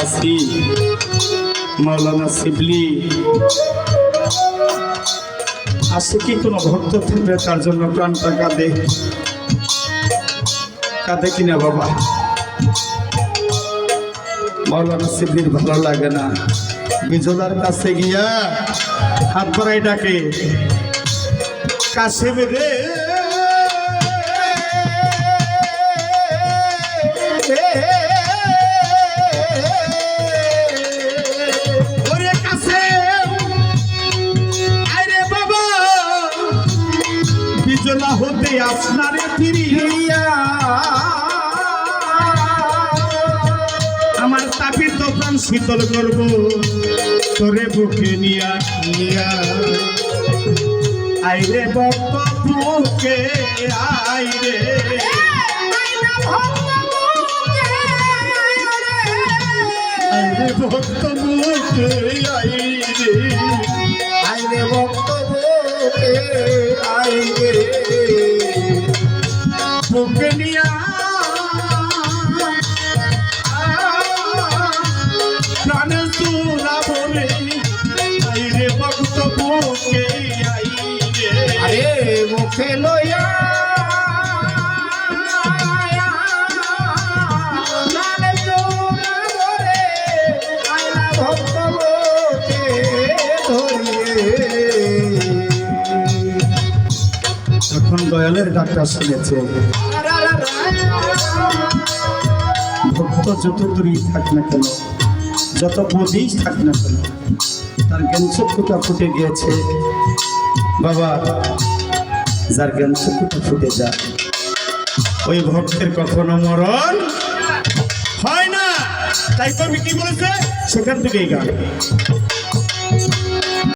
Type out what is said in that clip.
আছি মাওলানা শিবলি আসে কি কোনো ভক্ত থাকবে তার জন্য প্রাণটা কাঁদে। কাঁদে কিনা বাবা? মাওলানা শিবলির ভালো লাগে না। বিজলার কাছে গিয়া হাত ধরাই ডাকে। কাশিম রে। হতে আসনারে ফিরিয়া আমার তাপিত প্রাণ শীতল করব, তোরে বুকে নিয়া নিয়া আইরে ভক্ত বুকে, আইরে। আইরে ভক্ত বুকে, আইরে। আইরে বক্তব্যে আইরে বুকে নিয়া প্রাণের তুলা বলে আইরে ভক্ত বুকে আইরে। আরে মুখে লইয়া যখন দয়ালের ডাক্তার শুনেছে ভক্ত যত দূরই থাক না কেন, যত বোধেই থাক না কেন, তার জ্ঞানচক্ষুটা ফুটে গিয়েছে। বাবা, যার জ্ঞানচক্ষুটা ফুটে যায়, ওই ভক্তের কখনো মরণ হয় না। তাই কবি কি বলেছে? সেখান থেকেই গান।